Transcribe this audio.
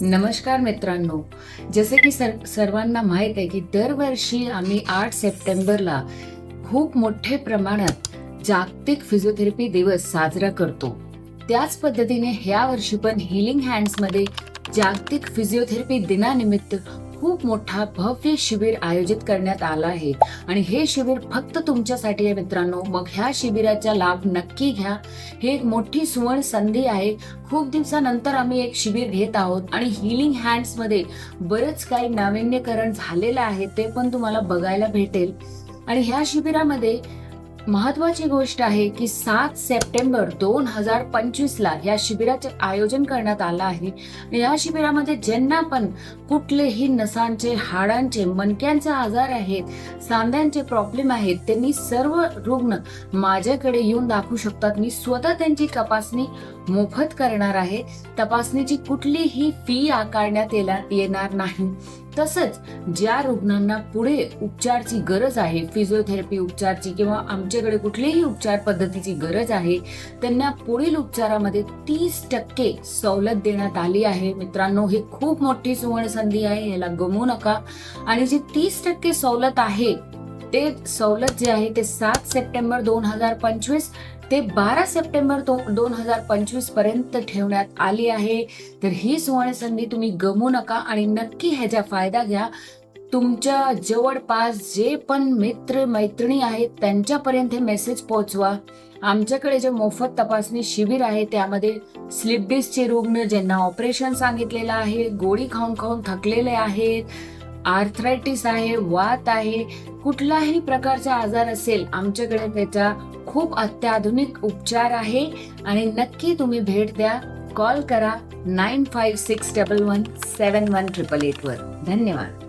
नमस्कार मित्रांनो. जसे की सर सर्वांना माहीत आहे की दरवर्षी आम्ही आठ सप्टेंबरला खूप मोठे प्रमाणात जागतिक फिजिओथेरपी दिवस साजरा करतो. त्याच पद्धतीने ह्या वर्षी पण हिलिंग हँड्समध्ये जागतिक फिजिओथेरपी दिनानिमित्त खूप मोठा भव्य शिबिर आयोजित करण्यात आला आहे. आणि हे शिबिर फक्त तुमच्यासाठी आहे मित्रांनो. मग ह्या शिबिराचा लाभ नक्की घ्या. ही एक मोठी सुवर्ण संधी आहे. खूप दिवसानंतर आम्ही एक शिबिर घेत आहोत. आणि हिलिंग हँड्समध्ये बरंच काही नाविन्यकरण झालेलं आहे ते पण तुम्हाला बघायला भेटेल. आणि ह्या शिबिरामध्ये महत्वाची गोष्ट आहे की सात सप्टेंबर दोन हजार पंचवीसला या शिबिराचे आयोजन करण्यात आलं आहे. या शिबिरामध्ये ज्यांना पण कुठलेही नसांचे हाडांचे मणक्यांचे आजार आहेत सांध्यांचे प्रॉब्लेम आहेत त्यांनी सर्व रुग्ण माझ्याकडे येऊन दाखवू शकतात. मी स्वतः त्यांची तपासणी मोफत करणार आहे. तपासणीची कुठलीही फी आकारण्यात येला- येणार नाही. तसंच ज्या रुग्णांना पुढे उपचारची गरज आहे फिजिओथेरपी उपचारची किंवा आमच्या ज्यांच्याकडे कुठलीही उपचार पद्धतीची गरज आहे त्यांना पुढील उपचारामध्ये तीस टक्के सवलत देण्यात आली आहे. मित्रांनो ही खूप मोठी सुवर्ण संधी आहे याला गमवू नका. आणि जी तीस टक्के सवलत आहे ते सवलत जे आहे ते सात सप्टेंबर दोन हजार पंचवीस ते बारा सप्टेंबर दोन हजार पंचवीसपर्यंत ठेवण्यात आली आहे. तर ही सुवर्ण संधी तुम्ही गमवू नका आणि नक्की ह्याचा फायदा घ्या. तुमच्या जवळपास जे पण मित्र मैत्रिणी आहेत त्यांच्यापर्यंत हे मेसेज पोहोचवा. आमच्याकडे जे मोफत तपासणी शिबिर आहे त्यामध्ये स्लिप डिस्कचे रुग्ण ज्यांना ऑपरेशन सांगितलेलं आहे गोळी खाऊन खाऊन थकलेले आहेत आर्थरायटिस आहे वात आहे कुठलाही प्रकारचा आजार असेल आमच्याकडे त्याचा खूप अत्याधुनिक उपचार आहे. आणि नक्की तुम्ही भेट द्या. कॉल करा nine five six double one seven one triple एटवर धन्यवाद.